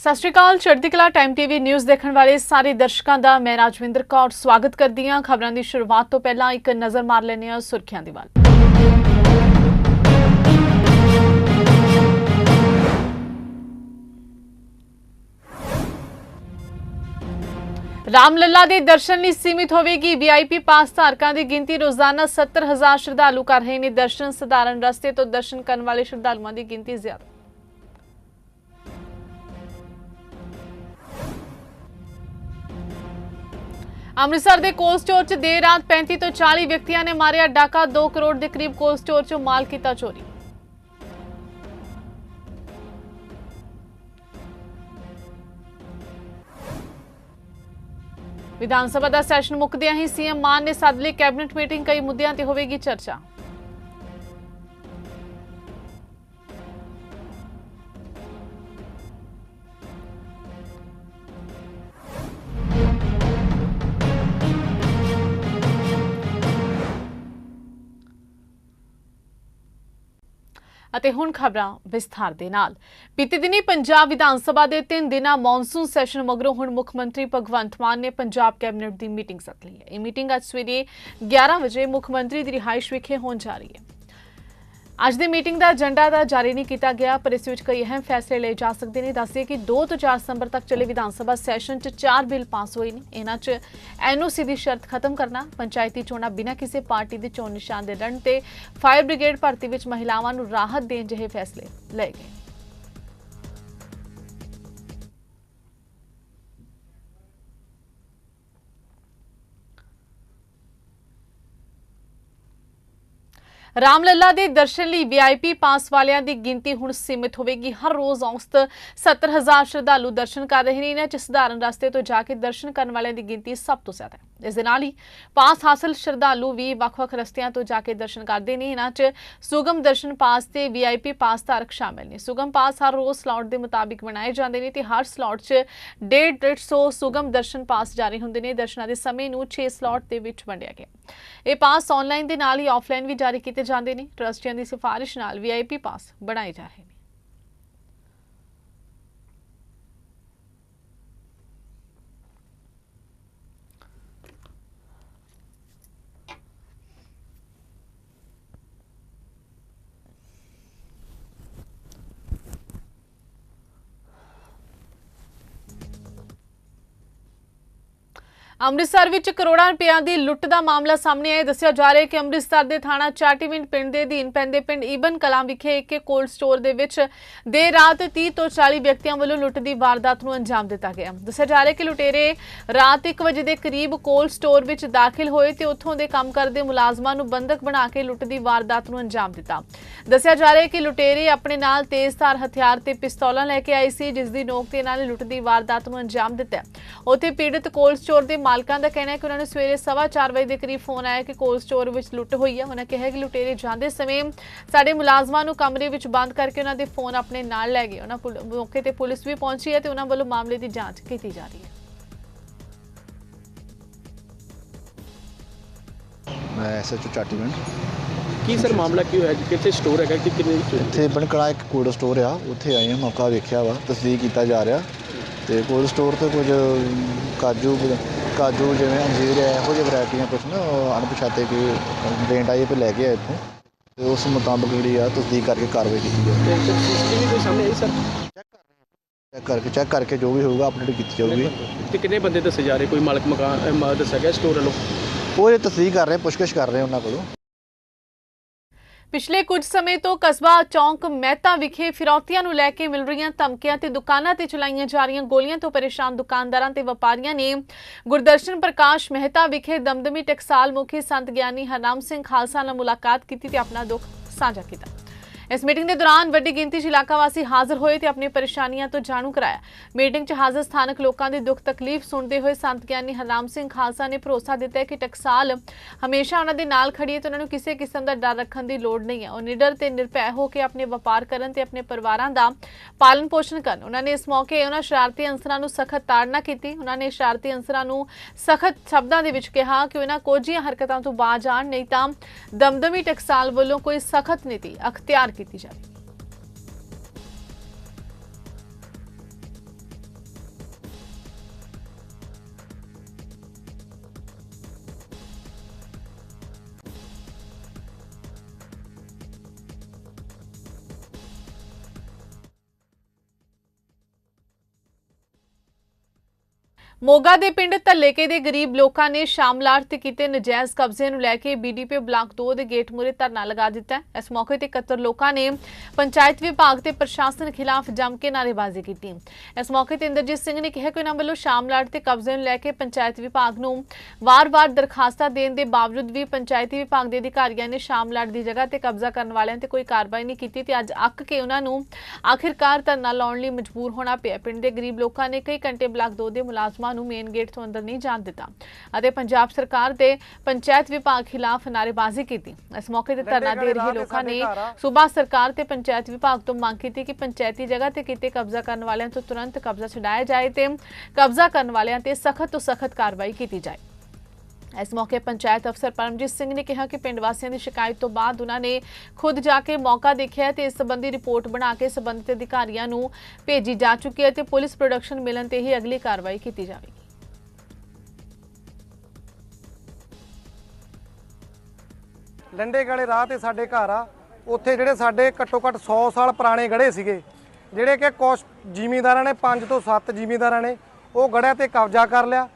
ਸਤਿ ਸ਼੍ਰੀ ਅਕਾਲ, ਚੜ੍ਹਦੀ ਕਲਾ ਟਾਈਮ ਟੀਵੀ ਨਿਊਜ਼ ਦੇਖਣ ਵਾਲੇ ਸਾਰੇ ਦਰਸ਼ਕਾਂ ਦਾ ਮੈਂ ਰਾਜਵਿੰਦਰ ਕੌਰ ਸਵਾਗਤ ਕਰਦੀ ਹਾਂ। ਖਬਰਾਂ ਦੀ ਸ਼ੁਰੂਆਤ ਤੋਂ ਪਹਿਲਾਂ ਇੱਕ ਨਜ਼ਰ ਮਾਰ ਲੈਂਦੇ ਹਾਂ ਸੁਰਖੀਆਂ ਦੀ ਵੱਲ। ਰਾਮਲੱਲਾ ਦੇ ਦਰਸ਼ਨ ਲਈ ਸੀਮਿਤ ਹੋਵੇਗੀ ਵੀਆਈਪੀ ਪਾਸ ਧਾਰਕਾਂ ਦੀ ਗਿਣਤੀ। ਰੋਜ਼ਾਨਾ 70000 ਸ਼ਰਧਾਲੂ ਕਰ ਰਹੇ ਨੇ ਦਰਸ਼ਨ। ਸਧਾਰਨ ਰਸਤੇ ਤੋਂ ਦਰਸ਼ਨ ਕਰਨ ਵਾਲੇ ਸ਼ਰਧਾਲੂਆਂ ਦੀ ਗਿਣਤੀ ਜ਼ਿਆਦਾ। ਅੰਮ੍ਰਿਤਸਰ ਦੇ ਕੋਲ ਸਟੋਰ 'ਚ ਦੇਰ ਰਾਤ 35 ਤੋਂ 40 ਵਿਅਕਤੀਆਂ ਨੇ ਮਾਰਿਆ ਡਾਕਾ 2 ਕਰੋੜ ਦੇ ਕਰੀਬ ਕੋਲ ਸਟੋਰ 'ਚੋਂ ਮਾਲ ਕੀਤਾ ਚੋਰੀ। ਵਿਧਾਨ ਸਭਾ ਦਾ ਸੈਸ਼ਨ ਮੁੱਕਦਿਆਂ ਹੀ ਸੀਐਮ ਮਾਨ ਨੇ ਸੱਦ ਲਈ ਕੈਬਨਿਟ ਮੀਟਿੰਗ, ਕਈ ਮੁੱਦਿਆਂ ਤੇ ਹੋਵੇਗੀ ਚਰਚਾ। ਅਤੇ ਹੁਣ ਖਬਰਾਂ ਵਿਸਥਾਰ ਦੇ ਨਾਲ। ਬੀਤੇ ਦਿਨੀ ਪੰਜਾਬ ਵਿਧਾਨ ਸਭਾ ਦੇ 3 ਦਿਨਾਂ ਮੌਨਸੂਨ ਸੈਸ਼ਨ ਮਗਰੋਂ ਹੁਣ ਮੁੱਖ ਮੰਤਰੀ ਭਗਵੰਤ ਮਾਨ ਨੇ ਪੰਜਾਬ ਕੈਬਨਿਟ ਦੀ ਮੀਟਿੰਗ ਸੱਦ ਲਈ ਹੈ। ਇਹ ਮੀਟਿੰਗ ਅੱਜ ਸਵੇਰੇ 11 ਵਜੇ ਮੁੱਖ ਮੰਤਰੀ ਦੀ ਰਿਹਾਇਸ਼ ਵਿਖੇ ਹੋਣ ਜਾ ਰਹੀ ਹੈ। ਅੱਜ ਦੀ ਮੀਟਿੰਗ ਦਾ ਏਜੰਡਾ ਤਾਂ ਜਾਰੀ ਨਹੀਂ ਕੀਤਾ ਗਿਆ, ਪਰ ਇਸ ਵਿੱਚ ਕਈ ਅਹਿਮ ਫੈਸਲੇ ਲਏ ਜਾ ਸਕਦੇ ਨੇ। ਦੱਸਿਏ ਕਿ 2 ਤੋਂ 4 ਸਤੰਬਰ ਤੱਕ ਚੱਲੇ ਵਿਧਾਨ ਸਭਾ ਸੈਸ਼ਨ 'ਚ ਚਾਰ ਬਿੱਲ ਪਾਸ ਹੋਏ ਨੇ। ਇਹਨਾਂ 'ਚ ਐਨਓਸੀ ਦੀ ਸ਼ਰਤ ਖਤਮ ਕਰਨਾ, ਪੰਚਾਇਤੀ ਚੋਣਾਂ ਬਿਨਾਂ ਕਿਸੇ ਪਾਰਟੀ ਦੇ ਚੋਣ ਨਿਸ਼ਾਨ ਦੇ ਰਣ ਤੇ ਫਾਇਰ ਬ੍ਰਿਗੇਡ ਭਰਤੀ ਵਿੱਚ ਮਹਿਲਾਵਾਂ ਨੂੰ ਰਾਹਤ ਦੇਣ ਜਿਹੇ ਫੈਸਲੇ ਲਏ ਗਏ। ਰਾਮਲੱਲਾ ਦੇ ਦਰਸ਼ਨ ਲਈ ਵੀਆਈਪੀ ਪਾਸ ਵਾਲਿਆਂ ਦੀ ਗਿਣਤੀ ਹੁਣ ਸੀਮਿਤ ਹੋਵੇਗੀ। ਹਰ ਰੋਜ਼ ਔਸਤ 70000 ਸ਼ਰਧਾਲੂ ਦਰਸ਼ਨ ਕਰ ਰਹੇ ਨੇ। ਇਹਨਾਂ 'ਚ ਸਧਾਰਨ ਰਸਤੇ ਤੋਂ ਜਾ ਕੇ ਦਰਸ਼ਨ ਕਰਨ ਵਾਲਿਆਂ ਦੀ ਗਿਣਤੀ ਸਭ ਤੋਂ ਜ਼ਿਆਦਾ ਹੈ। ਇਸ ਦੇ ਨਾਲ ਹੀ ਪਾਸ ਹਾਸਲ ਸ਼ਰਧਾਲੂ ਵੀ ਵੱਖ-ਵੱਖ ਰਸਤਿਆਂ ਤੋਂ ਜਾ ਕੇ ਦਰਸ਼ਨ ਕਰਦੇ ਨੇ। ਇਹਨਾਂ 'ਚ ਸੁਗਮ ਦਰਸ਼ਨ ਪਾਸ ਤੇ ਵੀਆਈਪੀ ਪਾਸ ਧਾਰਕ ਸ਼ਾਮਿਲ ਨੇ। ਸੁਗਮ ਪਾਸ ਹਰ ਰੋਜ਼ ਸਲਾਟ ਦੇ ਮੁਤਾਬਿਕ ਬਣਾਏ ਜਾਂਦੇ ਨੇ ਤੇ ਹਰ ਸਲਾਟ 'ਚ 150 ਸੁਗਮ ਦਰਸ਼ਨ ਪਾਸ ਜਾਰੀ ਹੁੰਦੇ ਨੇ। ਦਰਸ਼ਨਾਂ ਦੇ ਸਮੇਂ ਨੂੰ 6 ਸਲਾਟ ਦੇ ਵਿੱਚ ਵੰਡਿਆ ਗਿਆ। ਇਹ ਪਾਸ ਆਨਲਾਈਨ ਦੇ ਨਾਲ ਹੀ ਆਫਲਾਈਨ ਵੀ ਜਾਰੀ ਕੀਤੇ ਜਾਂਦੇ ਨੇ। ਟਰਸਟੀਆਂ ਦੀ ਸਿਫਾਰਿਸ਼ ਨਾਲ ਵੀਆਈਪੀ ਪਾਸ ਬਣਾਏ ਜਾ ਰਹੇ ਨੇ। ਅੰਮ੍ਰਿਤਸਰ ਵਿੱਚ ਕਰੋੜਾਂ ਰੁਪਇਆਂ ਦੀ ਲੁੱਟ ਦਾ ਮਾਮਲਾ ਸਾਹਮਣੇ ਆਇਆ। ਦੱਸਿਆ ਜਾ ਰਿਹਾ ਹੈ ਕਿ ਅੰਮ੍ਰਿਤਸਰ ਦੇ ਥਾਣਾ ਚਾਟੀਵਿੰਡ ਪਿੰਡ ਦੇ ਅਧੀਨ ਪੈਂਦੇ ਪਿੰਡ ਈਬਨ ਕਲਾਂ ਵਿਖੇ ਇੱਕ ਕੋਲਡ ਸਟੋਰ ਦੇ ਵਿੱਚ ਦੇਰ ਰਾਤ 30 ਤੋਂ 40 ਵਿਅਕਤੀਆਂ ਵੱਲੋਂ ਲੁੱਟ ਦੀ ਵਾਰਦਾਤ ਨੂੰ ਅੰਜਾਮ ਦਿੱਤਾ ਗਿਆ। ਦੱਸਿਆ ਜਾ ਰਿਹਾ ਹੈ ਕਿ ਲੁਟੇਰੇ ਰਾਤ 1 ਵਜੇ ਦੇ ਕਰੀਬ ਕੋਲਡ ਸਟੋਰ ਵਿੱਚ ਦਾਖਲ ਹੋਏ ਤੇ ਉੱਥੋਂ ਦੇ ਕੰਮ ਕਰਦੇ ਮੁਲਾਜ਼ਮਾਂ ਨੂੰ ਬੰਦਕ ਬਣਾ ਕੇ ਲੁੱਟ ਦੀ ਵਾਰਦਾਤ ਨੂੰ ਅੰਜਾਮ ਦਿੱਤਾ। ਦੱਸਿਆ ਜਾ ਰਿਹਾ ਹੈ ਕਿ ਲੁਟੇਰੇ ਆਪਣੇ ਨਾਲ ਤੇਜ਼ਧਾਰ ਹਥਿਆਰ ਤੇ ਪਿਸਤੌਲਾਂ ਲੈ ਕੇ ਆਏ ਸੀ, ਜਿਸ ਦੀ ਨੋਕ ਤੇ ਇਹਨਾਂ ਨੇ ਲੁੱਟ ਦੀ ਵਾਰਦਾਤ ਨੂੰ ਅੰਜਾਮ ਦਿੱਤਾ। ਉੱਥੇ ਪੀੜਤ ਕੋਲਡ ਸਟੋਰ ਦੇ ਮਾਲਕਾਂ ਦਾ ਕਹਿਣਾ ਹੈ ਕਿ ਉਹਨਾਂ ਨੂੰ ਸਵੇਰੇ 4:30 ਵਜੇ ਦੇ ਕਰੀਬ ਫੋਨ ਆਇਆ ਕਿ ਕੋਲਡ ਸਟੋਰ ਵਿੱਚ ਲੁੱਟ ਹੋਈ ਹੈ। ਉਹਨਾਂ ਕਿਹਾ ਕਿ ਲੁਟੇਰੇ ਜਾਂਦੇ ਸਮੇਂ ਸਾਡੇ ਮੁਲਾਜ਼ਮਾਂ ਨੂੰ ਕਮਰੇ ਵਿੱਚ ਬੰਦ ਕਰਕੇ ਉਹਨਾਂ ਦੇ ਫੋਨ ਆਪਣੇ ਨਾਲ ਲੈ ਗਏ। ਉਹਨਾਂ ਮੌਕੇ ਤੇ ਪੁਲਿਸ ਵੀ ਪਹੁੰਚੀ ਹੈ ਤੇ ਉਹਨਾਂ ਵੱਲੋਂ ਮਾਮਲੇ ਦੀ ਜਾਂਚ ਕੀਤੀ ਜਾ ਰਹੀ ਹੈ। ਮੈਂ ਐਸਐਚਓ ਚਾਟੀਵਿੰਡ। ਕੀ ਸਰ ਮਾਮਲਾ ਕੀ ਹੋਇਆ? ਜੀ ਕਿੱਥੇ ਸਟੋਰ ਹੈਗਾ? ਕਿ ਕਿੰਨੇ ਵਿੱਚ ਇੱਥੇ ਬਣਕੜਾ ਇੱਕ ਕੋਲਡ ਸਟੋਰ ਆ। ਉੱਥੇ ਆਏ ਹਾਂ ਮੌਕਾ ਵੇਖਿਆ ਵਾ ਤਸਦੀਕ ਕੀਤਾ ਜਾ ਰਿਹਾ। ਤੇ ਕੋਲਡ ਸਟੋਰ ਤੇ ਕੁਝ ਕਾਜੂ ਕਾਜੂ ਜਿਵੇਂ ਅੰਜੀਰ ਹੈ ਇਹੋ ਜਿਹੀ ਵੈਰਾਈਟੀਆਂ ਕੁਝ ਨਾ ਉਹ ਅਣਪਛਾਤੇ ਕੋਈ ਕੰਪਲੇਂਟ ਆਈ ਹੈ ਲੈ ਕੇ ਆਏ ਇੱਥੋਂ। ਤੇ ਉਸ ਮੁਤਾਬਕ ਜਿਹੜੀ ਆ ਤਸਦੀਕ ਕਰਕੇ ਕਾਰਵਾਈ ਕੀਤੀ ਜਾਵੇ ਤੇ ਸੀਸੀਟੀਵੀ ਕੋਈ ਸਾਹਮਣੇ ਆਈ ਸਰ? ਚੈੱਕ ਕਰਕੇ ਚੈੱਕ ਕਰਕੇ ਜੋ ਵੀ ਹੋਊਗਾ ਅਪਡੇਟ ਕੀਤੀ ਜਾਊਗੀ। ਤੇ ਕਿੰਨੇ ਬੰਦੇ ਦੱਸੇ ਜਾ ਰਹੇ? ਕੋਈ ਮਾਲਕ ਮਕਾਨ ਦੱਸਿਆ ਗਿਆ ਸਟੋਰ ਵੱਲੋਂ? ਉਹ ਇਹ ਤਸਦੀਕ ਕਰ ਰਹੇ ਪੁੱਛਗਿੱਛ ਕਰ ਰਹੇ ਉਹਨਾਂ ਕੋਲੋਂ। ਪਿਛਲੇ ਕੁਝ ਸਮੇਂ ਤੋਂ ਕਸਬਾ ਚੌਂਕ ਮਹਿਤਾ ਵਿਖੇ ਫਿਰੌਤੀਆਂ ਨੂੰ ਲੈ ਕੇ ਮਿਲ ਰਹੀਆਂ ਧਮਕੀਆਂ ਤੇ ਦੁਕਾਨਾਂ ਤੇ ਚਲਾਈਆਂ ਜਾ ਰਹੀਆਂ ਗੋਲੀਆਂ ਤੋਂ ਪਰੇਸ਼ਾਨ ਦੁਕਾਨਦਾਰਾਂ ਤੇ ਵਪਾਰੀਆਂ ਨੇ ਗੁਰਦਰਸ਼ਨ ਪ੍ਰਕਾਸ਼ ਮਹਿਤਾ ਵਿਖੇ ਦਮਦਮੀ ਟਕਸਾਲ ਮੁਖੀ ਸੰਤ ਗਿਆਨੀ ਹਰਨਾਮ ਸਿੰਘ ਖਾਲਸਾ ਨਾਲ ਮੁਲਾਕਾਤ ਕੀਤੀ ਤੇ ਆਪਣਾ ਦੁੱਖ ਸਾਂਝਾ ਕੀਤਾ। ਇਸ ਮੀਟਿੰਗ ਦੇ ਦੌਰਾਨ ਵੱਡੀ ਗਿਣਤੀ 'ਚ ਇਲਾਕਾ ਵਾਸੀ ਹਾਜ਼ਰ ਹੋਏ ਤੇ ਆਪਣੀ ਪਰੇਸ਼ਾਨੀਆਂ ਤੋਂ ਜਾਣੂ ਕਰਾਇਆ। ਮੀਟਿੰਗ 'ਚ ਹਾਜ਼ਰ ਸਥਾਨਕ ਲੋਕਾਂ ਦੀ ਦੁੱਖ ਤਕਲੀਫ ਸੁਣਦੇ ਹੋਏ ਸੰਤ ਗਿਆਨੀ ਹਰਨਾਮ ਸਿੰਘ ਖਾਲਸਾ ਨੇ ਭਰੋਸਾ ਦਿੱਤਾ ਕਿ ਟਕਸਾਲ ਹਮੇਸ਼ਾ ਉਹਨਾਂ ਦੇ ਨਾਲ ਖੜੀ ਹੈ ਤੇ ਉਹਨਾਂ ਨੂੰ ਕਿਸੇ ਕਿਸਮ ਦਾ ਡਰ ਰੱਖਣ ਦੀ ਲੋੜ ਨਹੀਂ ਹੈ। ਉਹ ਨਿਡਰ ਤੇ ਨਿਰਭੈ ਹੋ ਕੇ ਆਪਣੇ ਵਪਾਰ ਕਰਨ ਤੇ ਆਪਣੇ ਪਰਿਵਾਰਾਂ ਦਾ ਪਾਲਣ ਪੋਸ਼ਣ ਕਰਨ। ਉਹਨਾਂ ਨੇ ਇਸ ਮੌਕੇ ਉਹਨਾਂ ਸ਼ਰਾਰਤੀ ਅੰਸਰਾਂ ਨੂੰ ਸਖਤ ਤਾੜਨਾ ਕੀਤੀ। ਉਹਨਾਂ ਨੇ ਸ਼ਰਾਰਤੀ ਅੰਸਰਾਂ ਨੂੰ ਸਖਤ ਸ਼ਬਦਾਂ ਦੇ ਵਿੱਚ ਕਿਹਾ ਕਿ ਉਹਨਾਂ ਕੋਝੀਆਂ ਹਰਕਤਾਂ ਤੋਂ ਬਾਜ਼ ਆਣ ਨਹੀਂ ਤਾਂ ਦਮਦਮੀ ਟਕਸਾਲ ਵੱਲੋਂ ਕੋਈ ਸਖਤ ਨੀਤੀ ਅਖਤਿਆਰ ਕੀਤੀ ਜਾਵੇ ਮੋਗਾ ਦੇ ਪਿੰਡ ਧੱਲੇਕੇ ਦੇ ਗਰੀਬ ਲੋਕਾਂ ਨੇ ਸ਼ਾਮਲਾਟ ਤੇ ਕੀਤੇ ਨਜਾਇਜ਼ ਕਬਜ਼ੇ ਨੂੰ ਲੈ ਕੇ ਬੀਡੀਪੀ ਬਲਾਕ 2 ਦੇ ਗੇਟ ਮੂਹਰੇ ਧਰਨਾ ਲਗਾ ਦਿੱਤਾ ਇਸ ਮੌਕੇ ਤੇ 71 ਲੋਕਾਂ ਨੇ ਪੰਚਾਇਤ ਵਿਭਾਗ ਤੇ ਪ੍ਰਸ਼ਾਸਨ ਖਿਲਾਫ ਜੰਮ ਕੇ ਨਾਅਰੇਬਾਜ਼ੀ ਕੀਤੀ। ਇਸ ਮੌਕੇ ਤੇ ਇੰਦਰਜੀਤ ਸਿੰਘ ਨੇ ਕਿਹਾ ਕਿ ਉਹਨਾਂ ਵੱਲੋਂ ਸ਼ਾਮਲਾਟ ਤੇ ਕਬਜ਼ੇ ਨੂੰ ਲੈ ਕੇ ਪੰਚਾਇਤ ਵਿਭਾਗ ਨੂੰ ਵਾਰ-ਵਾਰ ਦਰਖਾਸਤਾਂ ਦੇਣ ਦੇ ਬਾਵਜੂਦ ਵੀ ਪੰਚਾਇਤੀ ਵਿਭਾਗ ਦੇ ਅਧਿਕਾਰੀਆਂ ਨੇ ਸ਼ਾਮਲਾਟ ਦੀ ਜਗ੍ਹਾ ਤੇ ਕਬਜ਼ਾ ਕਰਨ ਵਾਲਿਆਂ ਤੇ ਕੋਈ ਕਾਰਵਾਈ ਨਹੀਂ ਕੀਤੀ ਤੇ ਅੱਜ ਅੱਕ ਕੇ ਉਹਨਾਂ ਨੂੰ ਆਖਿਰਕਾਰ ਧਰਨਾ ਲਾਉਣ ਲਈ ਮਜਬੂਰ ਹੋਣਾ ਪਿਆ। ਪਿੰਡ ਦੇ ਗਰੀਬ ਲੋਕਾਂ ਨੇ ਕਈ ਘੰਟੇ ਬਲਾਕ 2 ਦੇ ਮੁਲਾਜ਼ਮਾਂ ਨੂੰ ਮੇਨ ਗੇਟ ਤੋਂ ਅੰਦਰ ਨਹੀਂ ਜਾਣ ਦਿੱਤਾ ਅਤੇ ਪੰਜਾਬ ਸਰਕਾਰ ਦੇ ਪੰਚਾਇਤ ਵਿਭਾਗ ਖਿਲਾਫ ਨਾਅਰੇਬਾਜ਼ੀ ਕੀਤੀ। ਇਸ ਮੌਕੇ ਤੇ ਧਰਨਾ ਦੇ ਰਹੇ ਲੋਕਾਂ ਨੇ ਸੂਬਾ ਸਰਕਾਰ ਤੇ ਪੰਚਾਇਤ ਵਿਭਾਗ ਤੋਂ ਮੰਗ ਕੀਤੀ ਕਿ ਪੰਚਾਇਤੀ ਜਗ੍ਹਾ ਤੇ ਕੀਤੇ ਕਬਜ਼ਾ ਕਰਨ ਵਾਲਿਆਂ ਤੋਂ ਤੁਰੰਤ ਕਬਜ਼ਾ ਛਡਾਇਆ ਜਾਏ ਤੇ ਕਬਜ਼ਾ ਕਰਨ ਵਾਲਿਆਂ ਤੇ ਸਖਤ ਤੋਂ ਸਖਤ ਕਾਰਵਾਈ ਕੀਤੀ ਜਾਏ। ਇਸ ਮੌਕੇ ਪੰਚਾਇਤ ਅਫਸਰ ਪਰਮਜੀਤ ਸਿੰਘ ਨੇ ਕਿਹਾ ਕਿ ਪਿੰਡ ਵਾਸੀਆਂ ਦੀ ਸ਼ਿਕਾਇਤ ਤੋਂ ਬਾਅਦ ਉਹਨਾਂ ਨੇ ਖੁਦ ਜਾ ਕੇ ਮੌਕਾ ਦੇਖਿਆ ਤੇ ਇਸ ਸੰਬੰਧੀ ਰਿਪੋਰਟ ਬਣਾ ਕੇ ਸੰਬੰਧਿਤ ਅਧਿਕਾਰੀਆਂ ਨੂੰ ਭੇਜੀ ਜਾ ਚੁੱਕੀ ਹੈ ਤੇ ਪੁਲਿਸ ਪ੍ਰੋਡਕਸ਼ਨ ਮਿਲਣ ਤੇ ਹੀ ਅਗਲੀ ਕਾਰਵਾਈ ਕੀਤੀ ਜਾਵੇਗੀ। ਲੰਡੇ ਵਾਲੇ ਰਾਹ ਤੇ ਸਾਡੇ ਘਰ ਆ। ਉੱਥੇ ਜਿਹੜੇ ਸਾਡੇ ਘੱਟੋ ਘੱਟ 100 ਸਾਲ ਪੁਰਾਣੇ ਗੜੇ ਸੀਗੇ, ਜਿਹੜੇ ਕਿ ਕੁਛ ਜ਼ਿਮੀਂਦਾਰਾਂ ਨੇ 5 ਤੋਂ 7 ਜ਼ਿਮੀਂਦਾਰਾਂ ਨੇ, ਉਹ ਗੜਿਆਂ ਤੇ ਕਬਜ਼ਾ ਕਰ ਲਿਆ।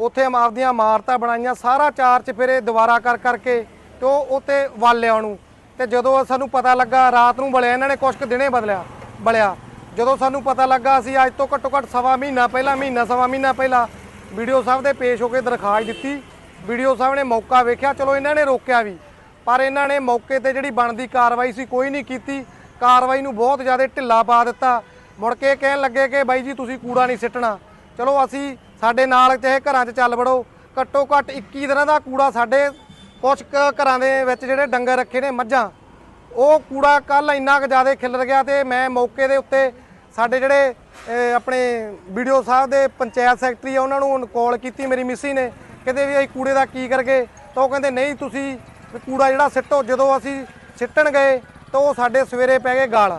ਉੱਥੇ ਆਪਦੀਆਂ ਇਮਾਰਤਾਂ ਬਣਾਈਆਂ, ਸਾਰਾ ਚਾਰ ਚਫੇਰੇ ਦੁਬਾਰਾ ਕਰ ਕਰਕੇ ਤੇ ਉਹ ਉੱਤੇ ਵਾਲਿਆਂ ਨੂੰ ਤੇ ਜਦੋਂ ਸਾਨੂੰ ਪਤਾ ਲੱਗਾ, ਰਾਤ ਨੂੰ ਬਲਿਆ, ਇਹਨਾਂ ਨੇ ਕੁਛ ਕੁ ਦਿਨੇ ਬਦਲਿਆ, ਬਲਿਆ। ਜਦੋਂ ਸਾਨੂੰ ਪਤਾ ਲੱਗਾ, ਅਸੀਂ ਅੱਜ ਤੋਂ ਘੱਟੋ ਘੱਟ ਸਵਾ ਮਹੀਨਾ ਪਹਿਲਾਂ, ਮਹੀਨਾ, ਸਵਾ ਮਹੀਨਾ ਪਹਿਲਾਂ ਵੀਡੀਓ ਸਾਹਿਬ ਦੇ ਪੇਸ਼ ਹੋ ਕੇ ਦਰਖਾਸਤ ਦਿੱਤੀ। ਵੀਡੀਓ ਸਾਹਿਬ ਨੇ ਮੌਕਾ ਵੇਖਿਆ, ਚਲੋ ਇਹਨਾਂ ਨੇ ਰੋਕਿਆ ਵੀ, ਪਰ ਇਹਨਾਂ ਨੇ ਮੌਕੇ ਤੇ ਜਿਹੜੀ ਬਣਦੀ ਕਾਰਵਾਈ ਸੀ ਕੋਈ ਨਹੀਂ ਕੀਤੀ। ਕਾਰਵਾਈ ਨੂੰ ਬਹੁਤ ਜ਼ਿਆਦਾ ਢਿੱਲਾ ਪਾ ਦਿੱਤਾ। ਮੁੜ ਕੇ ਕਹਿਣ ਲੱਗੇ ਕਿ ਬਾਈ ਜੀ, ਤੁਸੀਂ ਕੂੜਾ ਨਹੀਂ ਸਿੱਟਣਾ। ਚਲੋ ਅਸੀਂ ਸਾਡੇ ਨਾਲ ਚਾਹੇ ਘਰਾਂ 'ਚ ਚੱਲ ਵੜੋ। ਘੱਟੋ ਘੱਟ 21 ਦਿਨਾਂ ਦਾ ਕੂੜਾ ਸਾਡੇ ਕੁਝ ਕੁ ਘਰਾਂ ਦੇ ਵਿੱਚ ਜਿਹੜੇ ਡੰਗਰ ਰੱਖੇ ਨੇ ਮੱਝਾਂ ਉਹ ਕੂੜਾ ਕੱਲ ਇੰਨਾ ਕੁ ਜ਼ਿਆਦਾ ਖਿਲਰ ਗਿਆ ਤੇ ਮੈਂ ਮੌਕੇ ਦੇ ਉੱਤੇ ਸਾਡੇ ਜਿਹੜੇ ਅਹ, ਆਪਣੇ ਵੀਡੀਓ ਸਾਹਿਬ ਦੇ ਪੰਚਾਇਤ ਸੈਕਟਰੀ ਆ ਉਹਨਾਂ ਨੂੰ ਕਾਲ ਕੀਤੀ ਮੇਰੀ ਮਿਸੀ ਨੇ। ਕਹਿੰਦੇ ਵੀ ਅਸੀਂ ਕੂੜੇ ਦਾ ਕੀ ਕਰਗੇ? ਤਾਂ ਉਹ ਕਹਿੰਦੇ ਨਹੀਂ ਤੁਸੀਂ ਕੂੜਾ ਜਿਹੜਾ ਸਿੱਟੋ ਜਦੋਂ ਅਸੀਂ ਸਿੱਟਣ ਗਏ ਤਾਂ ਉਹ ਸਾਡੇ ਸਵੇਰੇ ਪੈ ਗਏ ਗਾਲ।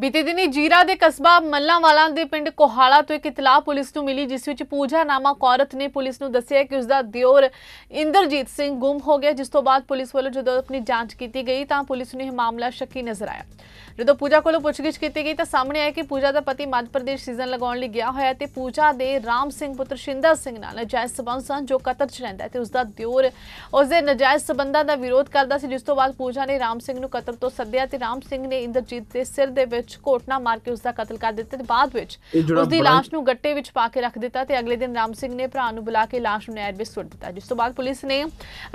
ਬੀਤੇ ਦਿਨੀ ਜੀਰਾ ਦੇ ਕਸਬਾ ਮੱਲਾਂਵਾਲਾ ਦੇ ਪਿੰਡ ਕੋਹਾਲਾ ਤੋਂ ਇੱਕ ਇਤਲਾਹ ਪੁਲਿਸ ਨੂੰ ਮਿਲੀ, ਜਿਸ ਵਿੱਚ ਪੂਜਾ ਨਾਮਾ ਔਰਤ ਨੇ ਪੁਲਿਸ ਨੂੰ ਦੱਸਿਆ ਕਿ ਉਸ ਦਾ ਦਿਓਰ ਇੰਦਰਜੀਤ ਸਿੰਘ ਗੁੰਮ ਹੋ ਗਿਆ, ਜਿਸ ਤੋਂ ਬਾਅਦ ਪੁਲਿਸ ਵੱਲੋਂ ਜਦੋਂ ਆਪਣੀ ਜਾਂਚ ਕੀਤੀ ਗਈ ਤਾਂ ਪੁਲਿਸ ਨੂੰ ਇਹ ਮਾਮਲਾ ਸ਼ੱਕੀ ਨਜ਼ਰ ਆਇਆ। ਜਦੋਂ ਪੂਜਾ ਕੋਲੋਂ ਪੁੱਛਗਿੱਛ ਕੀਤੀ ਗਈ ਤਾਂ ਸਾਹਮਣੇ ਆਇਆ ਕਿ ਪੂਜਾ ਦਾ ਪਤੀ ਮੱਧ ਪ੍ਰਦੇਸ਼ ਸੀਜ਼ਨ ਲਗਾਉਣ ਲਈ ਗਿਆ ਹੋਇਆ ਤੇ ਪੂਜਾ ਦੇ ਰਾਮ ਸਿੰਘ ਪੁੱਤਰ ਸ਼ਿੰਦਾ ਸਿੰਘ ਨਾਲ ਨਜਾਇਜ਼ ਸਬੰਧ ਸਨ, ਜੋ ਕਤਰ ਚ ਰਹਿੰਦਾ ਹੈ ਤੇ ਉਸ ਦਾ ਦਿਓਰ ਉਸ ਦੇ ਨਜਾਇਜ਼ ਸਬੰਧਾਂ ਦਾ ਵਿਰੋਧ ਕਰਦਾ ਸੀ, ਜਿਸ ਤੋਂ ਬਾਅਦ ਪੂਜਾ ਨੇ ਰਾਮ ਸਿੰਘ ਨੂੰ ਕਤਰ ਤੋਂ ਸੱਦਿਆ ਤੇ ਰਾਮ ਸਿੰਘ ਨੇ ਇੰਦਰਜੀਤ ਦੇ ਸਿਰ ਦੇ ਵਿੱਚ ਘੋਟਣਾ ਮਾਰ ਕੇ ਉਸ ਦਾ ਕਤਲ ਕਰ ਦਿੱਤਾ ਤੇ ਬਾਅਦ ਵਿੱਚ ਉਸ ਦੀ ਲਾਸ਼ ਨੂੰ ਗੱਟੇ ਵਿੱਚ ਪਾ ਕੇ ਰੱਖ ਦਿੱਤਾ ਤੇ ਅਗਲੇ ਦਿਨ ਰਾਮ ਸਿੰਘ ਨੇ ਭਰਾ ਨੂੰ ਬੁਲਾ ਕੇ ਲਾਸ਼ ਨੂੰ ਨਹਿਰ ਵਿੱਚ ਸੁੱਟ ਦਿੱਤਾ। ਜਿਸ ਤੋਂ ਬਾਅਦ ਪੁਲਿਸ ਨੇ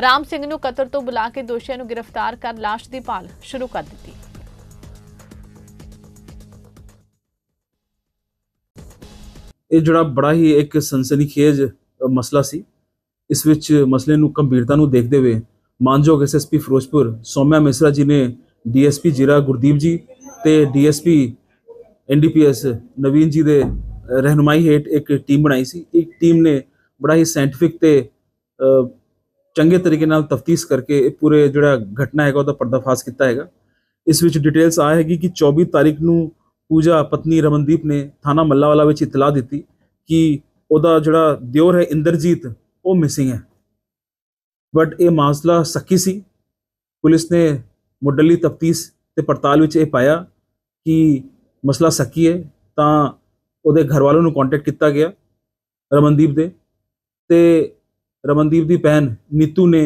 ਰਾਮ ਸਿੰਘ ਨੂੰ ਕਤਰ ਤੋਂ ਬੁਲਾ ਕੇ ਦੋਸ਼ੀਆਂ ਨੂੰ ਗ੍ਰਿਫਤਾਰ ਕਰ ਲਾਸ਼ ਦੀ ਭਾਲ ਸ਼ੁਰੂ ਕਰ ਦਿੱਤੀ। ਇਹ ਜਿਹੜਾ ਬੜਾ ਹੀ ਇੱਕ ਸਨਸਨੀਖੇਜ ਮਸਲਾ ਸੀ। ਇਸ ਵਿੱਚ ਮਸਲੇ ਨੂੰ ਗੰਭੀਰਤਾ ਨੂੰ ਦੇਖਦੇ ਹੋਏ ਮਾਨਯੋਗ ਐਸਐਸਪੀ ਫਿਰੋਜ਼ਪੁਰ ਸੌਮਿਆ ਮਿਸਰਾ ਜੀ ਨੇ ਡੀਐਸਪੀ ਜੀਰਾ ਗੁਰਦੀਪ ਜੀ ਤੇ ਡੀਐਸਪੀ ਐਨਡੀਪੀਐਸ ਨਵੀਨ ਜੀ ਦੇ ਅ, ਰਹਿਨੁਮਾਈ ਹੇਠ ਇੱਕ ਟੀਮ ਬਣਾਈ ਸੀ। ਇੱਕ ਟੀਮ ਨੇ ਬੜਾ ਹੀ ਸਾਇੰਟਿਫਿਕ ਤੇ ਚੰਗੇ ਤਰੀਕੇ ਨਾਲ ਤਫਤੀਸ਼ ਕਰਕੇ ਇਹ ਪੂਰੇ ਜਿਹੜਾ ਘਟਨਾ ਹੈਗਾ ਉਹਦਾ ਪਰਦਾਫਾਸ਼ ਕੀਤਾ ਹੈਗਾ। ਇਸ ਵਿੱਚ ਡਿਟੇਲਸ ਆ ਹੈਗੀ ਕਿ 24 ਤਾਰੀਖ ਨੂੰ ਪੂਜਾ ਪਤਨੀ ਰਮਨਦੀਪ ਨੇ ਥਾਣਾ ਮੱਲਾਵਾਲਾ ਵਿੱਚ ਇਤਲਾਹ ਦਿੱਤੀ ਕਿ ਉਹਦਾ ਜਿਹੜਾ ਦਿਓਰ ਹੈ ਇੰਦਰਜੀਤ ਉਹ ਮਿਸਿੰਗ ਹੈ। ਬਟ ਇਹ ਮਾਮਲਾ ਸੱਕੀ ਸੀ। ਪੁਲਿਸ ਨੇ ਮੁੱਢਲੀ ਤਫਤੀਸ਼ ਤੇ ਪੜਤਾਲ ਵਿੱਚ ਇਹ ਪਾਇਆ। ਕਿ ਮਸਲਾ ਸੱਕੀ ਹੈ ਤਾਂ ਉਹਦੇ ਘਰ ਵਾਲਿਆਂ ਨੂੰ ਕੰਟੈਕਟ ਕੀਤਾ ਗਿਆ ਰਮਨਦੀਪ ਦੇ ਤੇ ਰਮਨਦੀਪ ਦੀ ਭੈਣ ਨੀਤੂ ਨੇ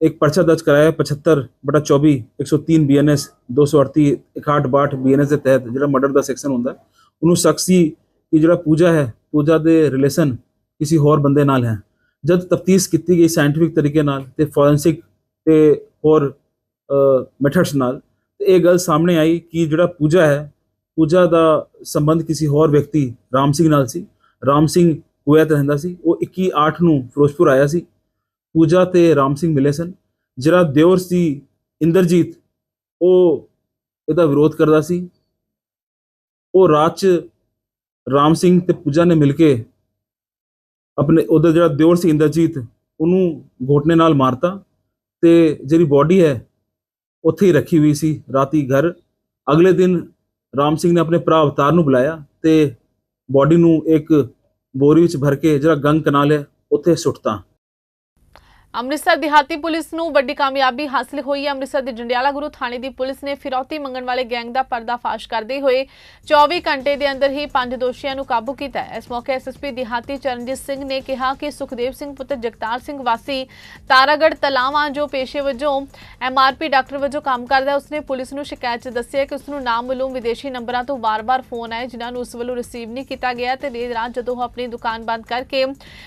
ਇੱਕ ਪਰਚਾ ਦਰਜ ਕਰਾਇਆ 75 ਬਟਾ 24 103 ਬੀਐਨਐਸ 238 61 ਬੀਐਨਐਸ ਦੇ ਤਹਿਤ ਜਿਹੜਾ ਮਰਡਰ ਦਾ ਸੈਕਸ਼ਨ ਹੁੰਦਾ ਹੈ, ਉਹਨੂੰ ਸ਼ਖਸੀ ਕਿ ਜਿਹੜਾ ਪੂਜਾ ਹੈ ਪੂਜਾ ਦੇ ਰਿਲੇਸ਼ਨ ਕਿਸੇ ਹੋਰ ਬੰਦੇ ਨਾਲ ਹੈ। ਜਦ ਤਫਤੀਸ਼ ਕੀਤੀ ਗਈ ਸਾਇੰਟਿਫਿਕ ਤਰੀਕੇ ਨਾਲ ਤੇ ਫੋਰੈਂਸਿਕ ਤੇ ਹੋਰ ਮੈਥਡਸ ਨਾਲ ਤੇ ਇਹ ਗੱਲ ਸਾਹਮਣੇ ਆਈ ਕਿ ਜਿਹੜਾ ਪੂਜਾ ਹੈ, ਪੂਜਾ ਦਾ ਸੰਬੰਧ ਕਿਸੇ ਹੋਰ ਵਿਅਕਤੀ, ਰਾਮ ਸਿੰਘ ਨਾਲ ਸੀ। ਰਾਮ ਸਿੰਘ ਕੁਵੈਤ ਰਹਿੰਦਾ ਸੀ। ਉਹ 21 8 ਨੂੰ ਫਿਰੋਜ਼ਪੁਰ ਆਇਆ ਸੀ। ਪੂਜਾ ਤੇ ਰਾਮ ਸਿੰਘ ਮਿਲੇ ਸਨ। ਜਿਹੜਾ ਦਿਓਰ ਸੀ, ਇੰਦਰਜੀਤ, ਉਹ ਇਹਦਾ ਵਿਰੋਧ ਕਰਦਾ ਸੀ। ਉਹ ਰਾਤ ਚ ਰਾਮ ਸਿੰਘ ਤੇ ਪੂਜਾ ਨੇ ਮਿਲ ਕੇ ਆਪਣੇ ਉਹਦਾ ਜਿਹੜਾ ਦਿਓਰ ਸੀ, ਇੰਦਰਜੀਤ, ਉਹਨੂੰ ਘੋਟਨੇ ਨਾਲ ਮਾਰਤਾ ਤੇ ਜਿਹੜੀ ਬਾਡੀ ਹੈ ਉੱਥੇ ਹੀ ਰੱਖੀ ਹੋਈ ਸੀ, ਰਾਤੀ ਘਰ। ਅਗਲੇ ਦਿਨ ਰਾਮ ਸਿੰਘ ਨੇ ਆਪਣੇ ਭਰਾ ਅਵਤਾਰ ਨੂੰ ਬੁਲਾਇਆ ਤੇ ਬਾਡੀ ਨੂੰ ਇੱਕ ਬੋਰੀ ਵਿੱਚ ਭਰ ਕੇ ਜਿਹੜਾ ਗੰਗ ਕਨਾਲ ਹੈ, ਉੱਥੇ ਸੁੱਟਤਾ। ਅੰਮ੍ਰਿਤਸਰ ਦਿਹਾਤੀ ਪੁਲਿਸ ਨੂੰ ਵੱਡੀ ਕਾਮਯਾਬੀ ਹਾਸਲ ਹੋਈ। ਹੈ ਅੰਮ੍ਰਿਤਸਰ ਦੇ ਜੰਡਿਆਲਾ ਗੁਰੂ ਥਾਣੇ ਦੀ ਪੁਲਿਸ ਨੇ ਫਿਰੌਤੀ ਮੰਗਣ ਵਾਲੇ ਗੈਂਗ ਦਾ ਪਰਦਾਫਾਸ਼ ਕਰਦੇ ਹੋਏ 24 ਘੰਟੇ ਦੇ ਅੰਦਰ ਹੀ ਪੰਜ ਦੋਸ਼ੀਆਂ ਨੂੰ ਕਾਬੂ ਕੀਤਾ ਇਸ ਮੌਕੇ ਐਸਐਸਪੀ ਦਿਹਾਤੀ ਚਰਨਜੀਤ ਸਿੰਘ ਨੇ ਕਿਹਾ ਕਿ ਸੁਖਦੇਵ ਸਿੰਘ ਪੁੱਤਰ ਜਗਤਾਰ ਸਿੰਘ ਵਾਸੀ ਤਾਰਾਗੜ ਤਲਾਵਾਂ ਜੋ ਪੇਸ਼ੇ ਵਜੋਂ ਐਮਆਰਪੀ ਡਾਕਟਰ ਵਜੋਂ ਕੰਮ ਕਰਦਾ ਉਸਨੇ ਪੁਲਿਸ ਨੂੰ ਸ਼ਿਕਾਇਤ 'ਚ ਦੱਸਿਆ ਕਿ ਉਸ ਨੂੰ ਨਾਮਾਲੂਮ ਵਿਦੇਸ਼ੀ ਨੰਬਰਾਂ ਤੋਂ ਵਾਰ-ਵਾਰ ਫੋਨ ਆਏ, ਜਿਨ੍ਹਾਂ ਨੂੰ ਉਸ ਵੱਲੋਂ ਰਿਸੀਵ ਨਹੀਂ ਕੀਤਾ ਗਿਆ ਤੇ ਦੇਰ ਰਾਤ ਜਦੋਂ ਉਹ ਆਪਣੀ ਦੁਕਾਨ ਬੰਦ ਕਰਕੇ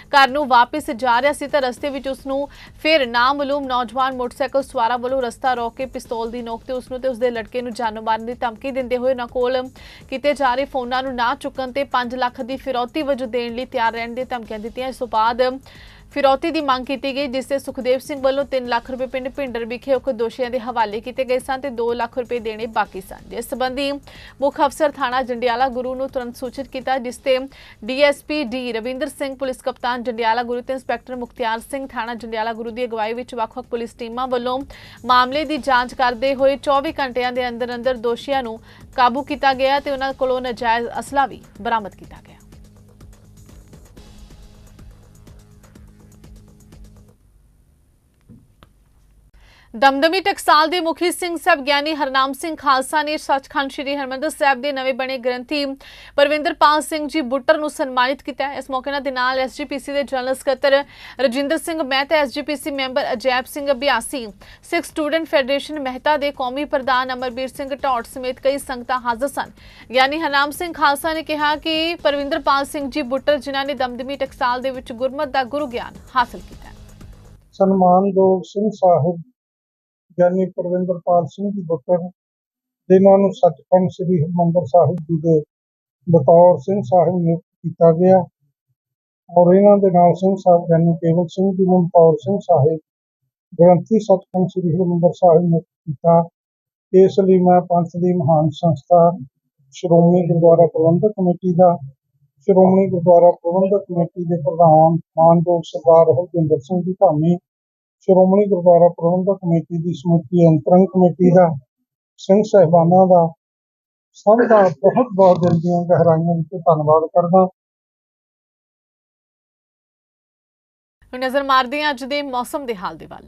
ਘਰ ਨੂੰ ਵਾਪਸ ਜਾ ਰਿਹਾ ਸੀ ਤਾਂ ਰਸਤੇ ਵਿੱਚ ਉਸ ਨੂੰ ਫਿਰ ਨਾਮਾਲੂਮ ਨੌਜਵਾਨ ਮੋਟਰਸਾਈਕਲ ਸਵਾਰਾਂ ਵੱਲੋਂ ਰਸਤਾ ਰੋਕ ਕੇ ਪਿਸਤੌਲ ਦੀ ਨੋਕ ਤੇ ਉਸ ਨੂੰ ਤੇ ਉਸ ਦੇ ਲੜਕੇ ਨੂੰ ਜਾਨੋਂ ਮਾਰਨ ਦੀ ਧਮਕੀ ਦਿੰਦੇ ਹੋਏ ਉਹਨਾਂ ਕੋਲ ਕੀਤੇ ਜਾ ਰਹੇ ਫੋਨਾਂ ਨੂੰ ਨਾ ਚੁੱਕਣ ਤੇ 5 ਲੱਖ ਦੀ ਫਿਰੌਤੀ ਵਜੋਂ ਦੇਣ ਲਈ ਤਿਆਰ ਰਹਿਣ ਦੀ ਧਮਕੀਆਂ ਦਿੱਤੀਆਂ। ਇਸ ਤੋਂ ਬਾਅਦ ਫਿਰੌਤੀ ਦੀ ਮੰਗ ਕੀਤੀ ਗਈ, ਜਿਸ ਤੇ ਸੁਖਦੇਵ ਸਿੰਘ ਵੱਲੋਂ 3 ਲੱਖ ਰੁਪਏ ਪਿੰਡ ਭਿੰਡਰ ਵਿਖੇ ਉਕਤ ਦੋਸ਼ੀਆਂ ਦੇ ਹਵਾਲੇ ਕੀਤੇ ਗਏ ਸਨ ਤੇ 2 ਲੱਖ ਰੁਪਏ ਦੇਣੇ ਬਾਕੀ ਸਨ। ਜਿਸ ਸੰਬੰਧੀ ਮੁੱਖ ਅਫਸਰ ਥਾਣਾ ਜੰਡਿਆਲਾ ਗੁਰੂ ਨੂੰ ਤੁਰੰਤ ਸੂਚਿਤ ਕੀਤਾ, ਜਿਸ ਤੇ DSP D Ravinder Singh, police ਕਪਤਾਨ ਜੰਡਿਆਲਾ ਗੁਰੂ ਤੇ ਇੰਸਪੈਕਟਰ ਮੁਖਤਿਆਰ ਸਿੰਘ ਥਾਣਾ ਜੰਡਿਆਲਾ ਗੁਰੂ ਦੀ ਅਗਵਾਈ ਵਿੱਚ ਵੱਖ-ਵੱਖ ਪੁਲਿਸ ਟੀਮਾਂ ਵੱਲੋਂ ਮਾਮਲੇ ਦੀ ਜਾਂਚ ਕਰਦੇ ਹੋਏ 24 ਘੰਟਿਆਂ ਦੇ ਅੰਦਰ ਅੰਦਰ ਦੋਸ਼ੀਆਂ ਨੂੰ ਕਾਬੂ ਕੀਤਾ ਗਿਆ ਤੇ ਉਹਨਾਂ ਕੋਲੋਂ ਨਾਜਾਇਜ਼ ਅਸਲਾ ਵੀ ਬਰਾਮਦ ਕੀਤਾ ਗਿਆ। ਦਮਦਮੀ ਟਕਸਾਲ ਦੇ ਮੁਖੀ ਸਿੰਘ ਸਾਹਿਬ ਗਿਆਨੀ ਹਰਨਾਮ ਸਿੰਘ ਖਾਲਸਾ ਨੇ ਸੱਚਖੰਡ ਸ੍ਰੀ ਹਰਮੰਦਰ ਸਾਹਿਬ ਦੇ ਨਵੇਂ ਬਣੇ ਗ੍ਰੰਥੀ ਪਰਵਿੰਦਰਪਾਲ ਸਿੰਘ ਜੀ ਬੁੱਟਰ ਨੂੰ ਸਨਮਾਨਿਤ ਕੀਤਾ ਇਸ ਮੌਕੇ ਨਾਲ ਦੇ ਨਾਲ ਐਸਜੀਪੀਸੀ ਦੇ ਜਨਰਲ ਸਕੱਤਰ Rajinder Singh Mehta SGPC member Ajaib Singh Abhiasi Sikh Student Federation Mehta ਦੇ ਕੌਮੀ ਪ੍ਰਧਾਨ ਅਮਰਬੀਰ ਸਿੰਘ ਢੌਟ ਸਮੇਤ ਕਈ ਸੰਗਤਾਂ ਹਾਜ਼ਰ ਸਨ ਗਿਆਨੀ ਹਰਨਾਮ ਸਿੰਘ ਖਾਲਸਾ ਨੇ ਕਿਹਾ ਕਿ ਪਰਵਿੰਦਰਪਾਲ ਸਿੰਘ ਜੀ ਬੁੱਟਰ ਜਿਨ੍ਹਾਂ ਨੇ ਦਮਦਮੀ ਟਕਸਾਲ ਦੇ ਵਿੱਚ ਗੁਰਮਤ ਦਾ ਗੁਰੂ ਗਿਆਨ ਹਾਸਲ ਕੀਤਾ ਸਨਮਾਨਯੋਗ ਸਿੰਘ ਸਾਹਿਬ ਗਿਆਨੀ ਪਰਵਿੰਦਰਪਾਲ ਸਿੰਘ ਜੀ ਬੱਕਰ ਜਿਨ੍ਹਾਂ ਨੂੰ ਸੱਚਖੰਡ ਸ੍ਰੀ ਹਰਿਮੰਦਰ ਸਾਹਿਬ ਜੀ ਦੇ ਬਤੌਰ ਸਿੰਘ ਸਾਹਿਬ ਨਿਯੁਕਤ ਕੀਤਾ ਗਿਆ ਔਰ ਇਹਨਾਂ ਦੇ ਨਾਲ ਸਿੰਘ ਸਾਹਿਬ ਗਿਆਨੀ ਕੇਵਲ ਸਿੰਘ ਜੀ ਨੂੰ ਬਤੌਰ ਸਿੰਘ ਸਾਹਿਬ ਗ੍ਰੰਥੀ ਸੱਚਖੰਡ ਸ੍ਰੀ ਹਰਿਮੰਦਰ ਸਾਹਿਬ ਨਿਯੁਕਤ ਕੀਤਾ। ਇਸ ਲਈ ਮੈਂ ਪੰਥ ਦੀ ਮਹਾਨ ਸੰਸਥਾ ਸ਼੍ਰੋਮਣੀ ਗੁਰਦੁਆਰਾ ਪ੍ਰਬੰਧਕ ਕਮੇਟੀ ਦਾ, ਸ਼੍ਰੋਮਣੀ ਗੁਰਦੁਆਰਾ ਪ੍ਰਬੰਧਕ ਕਮੇਟੀ ਦੇ ਪ੍ਰਧਾਨ ਮਾਨਯੋਗ ਸਰਦਾਰ ਹਰਜਿੰਦਰ ਸਿੰਘ ਜੀ ਧਾਮੀ ਸ਼੍ਰੋਮਣੀ ਗੁਰਦੁਆਰਾ ਪ੍ਰਬੰਧਕ ਕਮੇਟੀ ਦੀ ਸਮੁੱਚੀ ਅੰਤਰੰਗ ਕਮੇਟੀ ਦਾ, ਸਿੰਘ ਸਹਿਬਾਨਾਂ ਦਾ, ਸਭ ਦਾ ਬਹੁਤ ਬਹੁਤ ਦਿਲ ਦੀਆਂ ਗਹਿਰਾਈਆਂ ਵਿੱਚ ਧੰਨਵਾਦ ਕਰਦਾ ਨਜ਼ਰ ਮਾਰਦੇ ਹਾਂ ਅੱਜ ਦੇ ਮੌਸਮ ਦੇ ਹਾਲ ਦੇ ਵੱਲ।